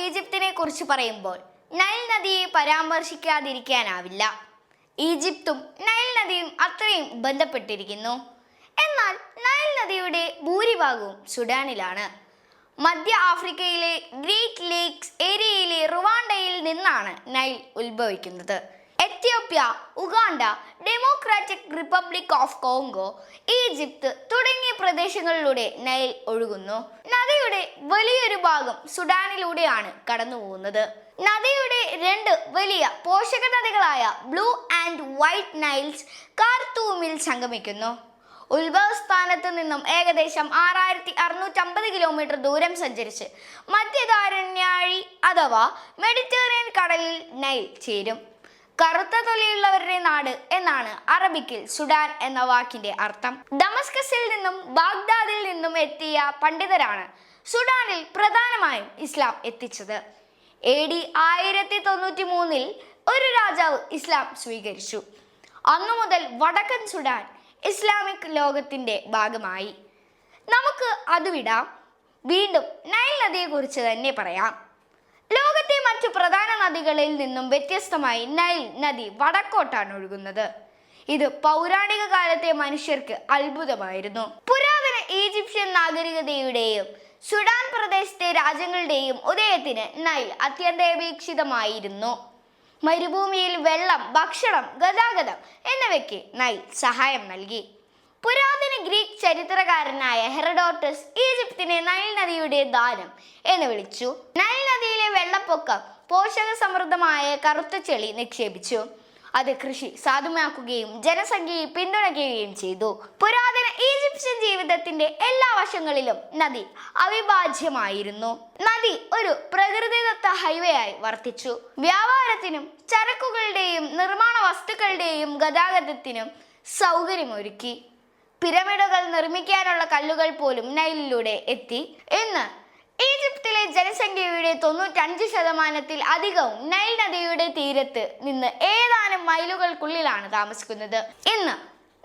കുറിച്ച് പറയുമ്പോൾ നൈൽ നദിയെ പരാമർശിക്കാതിരിക്കാനാവില്ല. ഈജിപ്തും നൈൽ നദിയും അത്രയും ബന്ധപ്പെട്ടിരിക്കുന്നു. എന്നാൽ നൈൽ നദിയുടെ ഭൂരിഭാഗവും സുഡാനിലാണ്. മധ്യ ആഫ്രിക്കയിലെ ഗ്രേറ്റ് ലേക്സ് ഏരിയയിലെ റുവാണ്ടയിൽ നിന്നാണ് നൈൽ ഉത്ഭവിക്കുന്നത്. Ethiopia Uganda Democratic Republic of Congo Egypt തുടങ്ങിയ പ്രദേശങ്ങളിലൂടെ നൈൽ ഒഴുകുന്നു. നദിയുടെ വലിയൊരു ഭാഗം സുഡാനിലൂടെയാണ് കടന്നു പോകുന്നത് നദിയുടെ രണ്ട് വലിയ പോഷക നദികളായ ബ്ലൂ ആൻഡ് വൈറ്റ് നൈൽസ് കാർത്തൂമിൽ സംഗമിക്കുന്നു. ഉത്ഭവസ്ഥാനത്ത് നിന്നും ഏകദേശം ആറായിരത്തി അറുന്നൂറ്റമ്പത് കിലോമീറ്റർ ദൂരം സഞ്ചരിച്ച് മധ്യധാരണ്യാഴി അഥവാ മെഡിറ്ററേനിയൻ കടലിൽ നൈൽ ചേരും. കറുത്ത തൊലിയുള്ളവരുടെ നാട് എന്നാണ് അറബിക്കിൽ സുഡാൻ എന്ന വാക്കിന്റെ അർത്ഥം. ഡമസ്കസിൽ നിന്നും ബാഗ്ദാദിൽ നിന്നും എത്തിയ പണ്ഡിതരാണ് സുഡാനിൽ പ്രധാനമായും ഇസ്ലാം എത്തിച്ചത്. എ ഡി ആയിരത്തി തൊണ്ണൂറ്റി മൂന്നിൽ ഒരു രാജാവ് ഇസ്ലാം സ്വീകരിച്ചു. അന്നു മുതൽ വടക്കൻ സുഡാൻ ഇസ്ലാമിക് ലോകത്തിന്റെ ഭാഗമായി. നമുക്ക് അത് വിടാം വീണ്ടും നൈൽ നദിയെക്കുറിച്ച് തന്നെ പറയാം. ലോകത്തെ മറ്റു പ്രധാന നദികളിൽ നിന്നും വ്യത്യസ്തമായി നൈൽ നദി വടക്കോട്ടാണ് ഒഴുകുന്നത്. ഇത് പൗരാണിക കാലത്തെ മനുഷ്യർക്ക് അത്ഭുതമായിരുന്നു. പുരാതന ഈജിപ്ഷ്യൻ നാഗരികതയുടെയും സുഡാൻ പ്രദേശത്തെ രാജ്യങ്ങളുടെയും ഉദയത്തിന് നൈൽ അത്യന്താപേക്ഷിതമായിരുന്നു. മരുഭൂമിയിൽ വെള്ളം ഭക്ഷണം ഗതാഗതം എന്നിവയ്ക്ക് നൈൽ സഹായം നൽകി. പുരാതന ഗ്രീക്ക് ചരിത്രകാരനായ ഹെറഡോട്ടസ് ഈജിപ്തിനെ നൈൽ നദിയുടെ ദാനം എന്ന് വിളിച്ചു. നൈൽ നദിയിലെ വെള്ളപ്പൊക്കം പോഷക സമൃദ്ധമായ കറുത്ത ചെളി നിക്ഷേപിച്ചു. അത് കൃഷി സാധുമാക്കുകയും ജനസംഖ്യയെ പിന്തുണയ്ക്കുകയും ചെയ്തു. പുരാതന ഈജിപ്ഷ്യൻ ജീവിതത്തിന്റെ എല്ലാ വശങ്ങളിലും നദി അവിഭാജ്യമായിരുന്നു. നദി ഒരു പ്രകൃതിദത്ത ഹൈവേ ആയി വർത്തിച്ചു. വ്യാപാരത്തിനും ചരക്കുകളുടെയും നിർമ്മാണ വസ്തുക്കളുടെയും ഗതാഗതത്തിനും സൗകര്യമൊരുക്കി. പിരമിഡുകൾ നിർമ്മിക്കാനുള്ള കല്ലുകൾ പോലും നൈലിലൂടെ എത്തി. ഇന്ന് ഈജിപ്തിലെ ജനസംഖ്യയുടെ തൊണ്ണൂറ്റഞ്ച് ശതമാനത്തിൽ അധികവും നൈൽ നദിയുടെ തീരത്ത് നിന്ന് ഏതാനും മൈലുകൾക്കുള്ളിലാണ് താമസിക്കുന്നത്. ഇന്ന്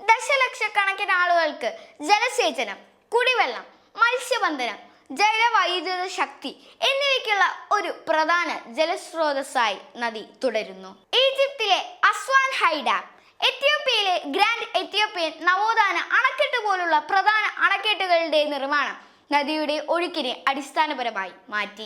ദശലക്ഷക്കണക്കിന് ആളുകൾക്ക് ജലസേചനം കുടിവെള്ളം മത്സ്യബന്ധനം ജലവൈദ്യുത ശക്തി എന്നിവയ്ക്കുള്ള ഒരു പ്രധാന ജലസ്രോതസ്സായി നദി തുടരുന്നു. ഈജിപ്തിലെ അസ്വാൻ ഹൈ ഡാം എത്യോപ്യയിലെ ഗ്രാൻഡ് എത്യോപ്യൻ നവോത്ഥാന അണക്കെട്ട് പോലുള്ള പ്രധാന അണക്കെട്ടുകളുടെ നിർമ്മാണം നദിയുടെ ഒഴുക്കിനെ അടിസ്ഥാനപരമായി മാറ്റി.